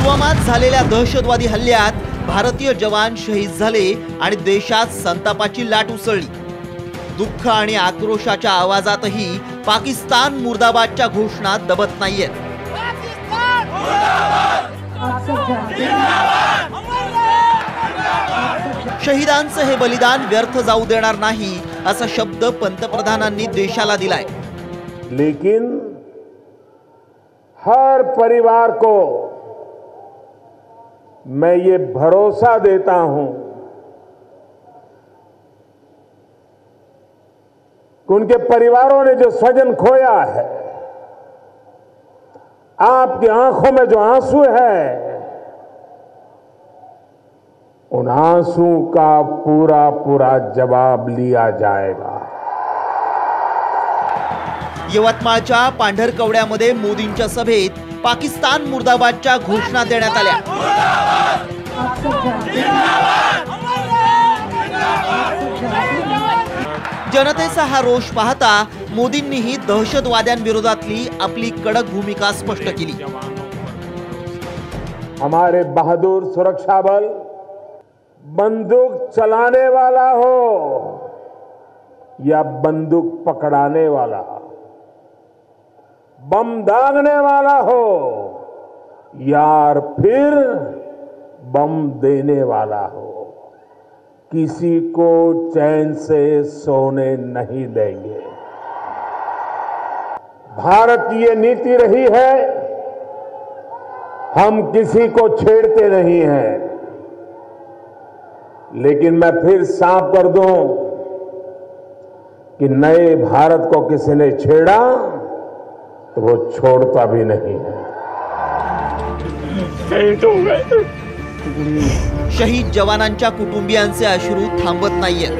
पुलवामात झालेल्या दहशतवादी हल्ल्यात भारतीय जवान शहीद झाले आणि देशात संतापाची लाट उसळली. दुःख आणि आक्रोशाच्या आवाजातही पाकिस्तान मुर्दाबादच्या घोषणा दबत नाहीयेत. शहीदांचं हे बलिदान व्यर्थ जाऊ देणार नाही असा शब्द पंतप्रधानांनी देशाला दिलाय. लेकिन हर परिवार को मैं ये भरोसा देता हूँ। कि उनके परिवारों ने जो स्वजन खोया है, आपकी आँखों में जो आँसू है, उन आँसू का पूरा पूरा जवाब लिया जाएगा। यवतमाळच्या पांढरकवड्यामध्ये मोदींच्या सभेत पाकिस्तान मुर्दाबादच्या घोषणा देण्यात आल्या. जनतेचा हा रोष पाहता मोदींनीही दहशतवाद्यांविरोधातली आपली कडक भूमिका स्पष्ट केली. हमारे बहादुर सुरक्षा बल बंदूक चलाने वाला हो या बंदूक पकड़ाने वाला? बम दागने वाला हो, यार फिर बम देने वाला हो। किसी को चैन से सोने नहीं देंगे। भारत की ये नीति रही है, हम किसी को छेड़ते नहीं हैं। लेकिन मैं फिर साफ़ कर दूँ कि नए भारत को किसी ने छेड़ा तो वो छोड़ता भी नहीं है। शहीद जवानांच्या कुटुंबियांचे अश्रू थांबत नाहीयेत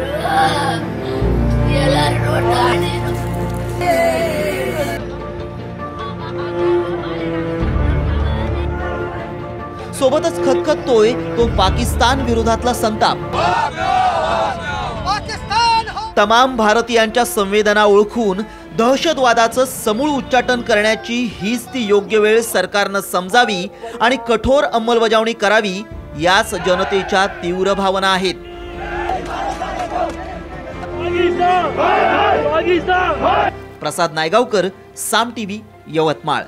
सोबतच खतखततोय तो पाकिस्तान विरोधातला संताप. तमाम भारतीयांच्या संवेदना ओळखून दहशतवादाचं समूळ उच्चाटन करण्याची हीच ती योग्य वेळ सरकारनं समजावी आणि कठोर अंमलबजावणी करावी याच जनतेच्या तीव्र भावना आहेत. प्रसाद नायगावकर साम टीव्ही यवतमाळ.